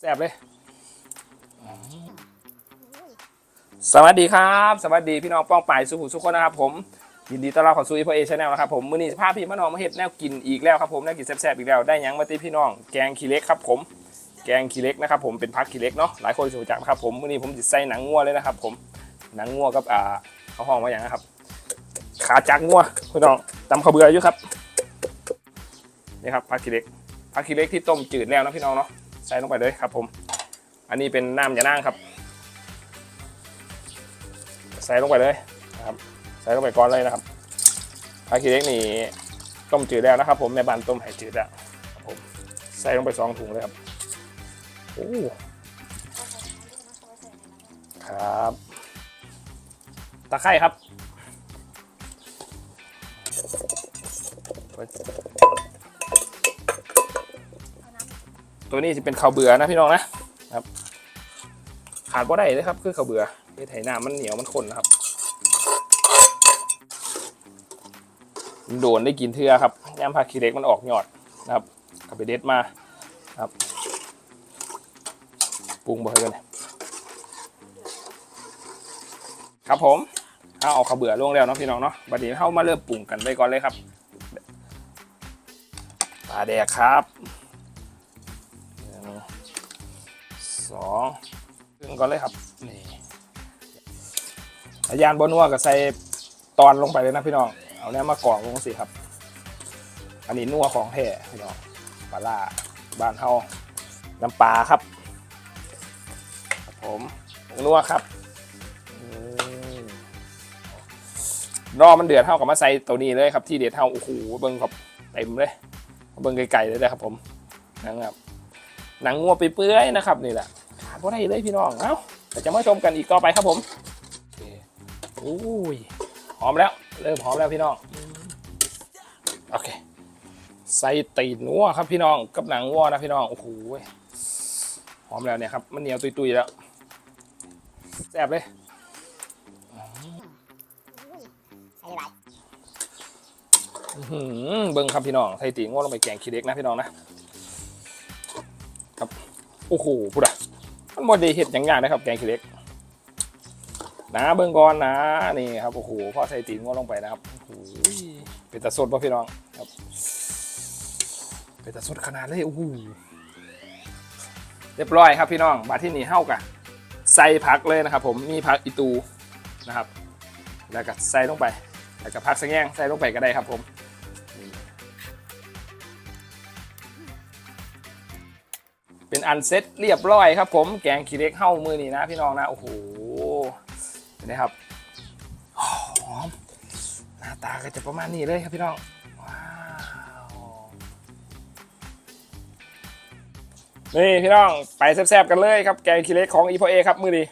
แซ่บเลย สวัสดีครับ สวัสดีพี่น้องป้องปายสุขุมสุขคนนะครับผมยินดีต้อนรับเข้าสู่อีพอเอชแนลนะครับผมมื้อนี้สภาพพี่มะนองมาเห็ดแนวกินอีกแล้วครับผมแนวกินแซ่บๆอีกแล้วได้ยังมาตีพี่น้องแกงขี้เล็กครับผมแกงขี้เล็กนะครับผมเป็นพักขี้เล็กเนาะหลายคนรู้จักนะครับผมมื้อนี้ผมจะใส่หนังงัวเลยนะครับผมหนังงัวกับอ่าเขาห้องว่าอย่างนะครับ ขาจักงัวพี่น้องตำข้าวเบื่ออยู่ครับนี่ครับพักขี้เล็กพักขี้เล็กที่ต้มจืดแล้วนะพี่น้องเนาะ ใส่ลงไปเลยครับผม อันนี้เป็นน้ำยานั่งครับ ใส่ลงไปเลยนะครับ ใส่ลงไปก่อนเลยนะครับพาคีเล็กนี่ต้มจืดแล้วนะครับ ผมแม่บ้านต้มให้จืดแล้วครับผมใส่ลงไปสองถุงเลยครับโอ้ครับตะไคร่ครับ ตัวนี้จะเป็นข้าวเบื่อนะพี่น้องนะครับขาดบ่ได้เลยครับ คือข้าวเบื่อเฮ็ดให้น้ำมันเหนียวมันข้นนะครับมันโดนได้กินเทือครับย่ำผักขี้เล็กมันออกหยอดนะครับกับไปเด็ดมาครับปรุงบ่ให้กันครับผมเอาเอาข้าวเบื่อลงแล้วเนาะพี่น้องเนาะบัดนี้เข้ามาเริ่มปรุงกันไปก่อนเลยครับปลาแดกครับ หนึ่งสองขึ้นก่อนเลยครับนี่อาญานบนัวก็ใส่ตอนลงไปเลยนะพี่น้อง เอาเนี้ยมากรองลงสิครับ อันนี้นัวของแท้พี่น้องปลาล่าบ้านเฮาน้ำปลาครับ ผมนัวครับรอมันเดือดเท่ากับมาใส่ตัวนี้เลยครับ ที่เด็ดเท่าโอ้โหเบิ้งครับเต็มเลยเบิ้งไกลๆเลยนะครับผมนะครับ หนังงัวไปเปื่อยๆนะครับนี่แหละขาดบ่ได้เลยพี่น้องเอ้าแต่จะมาชมกันอีกต่อไปครับผมโอ้ยหอมแล้ว เริ่มหอมแล้วพี่น้องโอเคใส่ตีนงัวครับพี่น้องกับหนังงัวนะพี่น้องโอ้โหหอมแล้วเนี่ยครับมันเหนียวตุยๆแล้วแซ่บเลยอื้อหือเบิ้งครับพี่น้องใส่ตีนงัวลงไปแกงขี้เล็กนะพี่น้องนะ โอ้โหพูดอะมันบดได้เห็ดอย่างอย่างนะครับ แกงขี้เล็กนะเบิ้งก่อนนะนี่ครับโอ้โหพ่อใส่ตีนงัวลงไปนะครับโอ้โหเป็นตะสดป่ะพี่น้องครับ เป็นตะสดขนาดเลยโอ้โหเรียบร้อยครับพี่น้องบาที่นี่เฮ้ากะใส่ผักเลยนะครับ ผมมีผักอีตูนะครับ แล้วก็ใส่ลงไป แล้วก็ผักสะแงงใส่ลงไปก็ได้ครับผม เป็นอันเซ็ตเรียบร้อยครับ ผมแกงขี้เล็กเฮ้ามือนี่นะพี่น้องนะโอ้โหเห็นไหมครับหอมหน้าตาก็จะประมาณนี้เลยครับพี่น้องว้าวนี่พี่น้องไปแซ่บๆกันเลยครับแกงขี้เล็กของอีพอเอครับมือดี